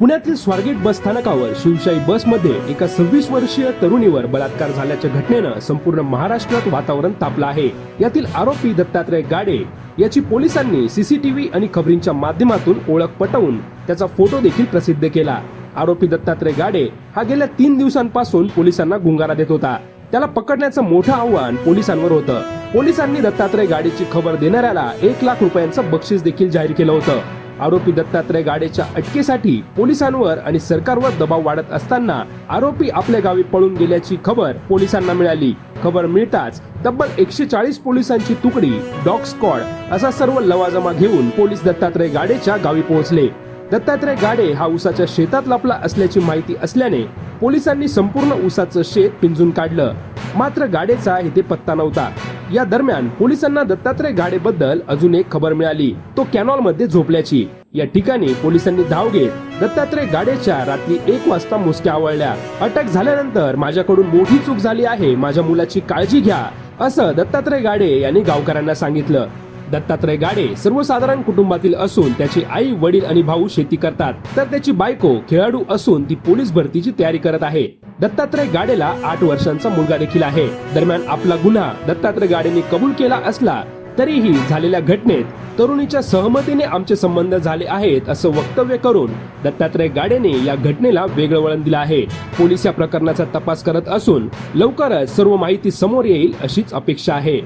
पुण्यातील स्वारगेट बस स्थानकावर शिवशाही बसमध्ये एका सव्वीस वर्षीय तरुणीवर बलात्कार झाल्याच्या घटनेनं संपूर्ण महाराष्ट्रात वातावरण तापलं आहे. यातील आरोपी दत्तात्रय गाडे याची पोलिसांनी सीसीटीव्ही आणि खबरींच्या माध्यमातून ओळख पटवून त्याचा फोटो देखील प्रसिद्ध केला. आरोपी दत्तात्रय गाडे हा गेल्या तीन दिवसांपासून पोलिसांना गुंगारा देत होता. त्याला पकडण्याचं मोठं आव्हान पोलिसांवर होतं. पोलिसांनी दत्तात्रय गाडीची खबर देणाऱ्याला एक लाख रुपयांचं बक्षीस देखील जाहीर केलं होतं. आरोपी दत्तात्रय गाडेच्या अटकेसाठी पोलिसांवर आणि सरकारवर दबाव वाढत असताना आरोपी आपल्या गावी पळून गेल्याची खबर पोलिसांना मिळाली. खबर मिळताच तब्बल एकशे चाळीस पोलिसांची तुकडी डॉग स्कॉड असा सर्व लवाजमा घेऊन पोलीस दत्तात्रय गाडेच्या गावी पोहोचले. दत्तात्रय गाडे हा उसाच्या शेतात लपला असल्याची माहिती असल्याने पोलिसांनी संपूर्ण उसाचं शेत पिंजून काढलं. मात्र गाडेचा इथे पत्ता नव्हता. या दरम्यान पोलिसांना दत्तात्रय गाडेबद्दल अजून एक खबर मिळाली तो कॅनॉलमध्ये झोपल्याची. या ठिकाणी पोलिसांनी धाव घेत दत्तात्रय गाडेच्या रात्री एक वाजता मुसक्या आवळल्या. अटक झाल्यानंतर माझ्याकडून मोठी चूक झाली आहे माझ्या मुलाची काळजी घ्या असं दत्तात्रय गाडे यांनी गावकऱ्यांना सांगितलं. दत्तात्रय गाडे सर्वसाधारण कुटुंबातील असून त्याची आई वडील आणि भाऊ शेती करतात. तर त्याची बायको खेळाडू असून ती पोलीस भरतीची तयारी करत आहे. दत्तात्रय गाडेला आठ वर्षांचा मुलगा देखील आहे. दरम्यान आपला गुन्हा दत्तात्रय गाडेने कबूल केला असला तरीही झालेल्या घटनेत तरुणीच्या सहमतीने आमचे संबंध झाले आहेत असं वक्तव्य करून दत्तात्रय गाडेने या घटनेला वेगळं वळण दिलं आहे. पोलीस या प्रकरणाचा तपास करत असून लवकरच सर्व माहिती समोर येईल अशीच अपेक्षा आहे.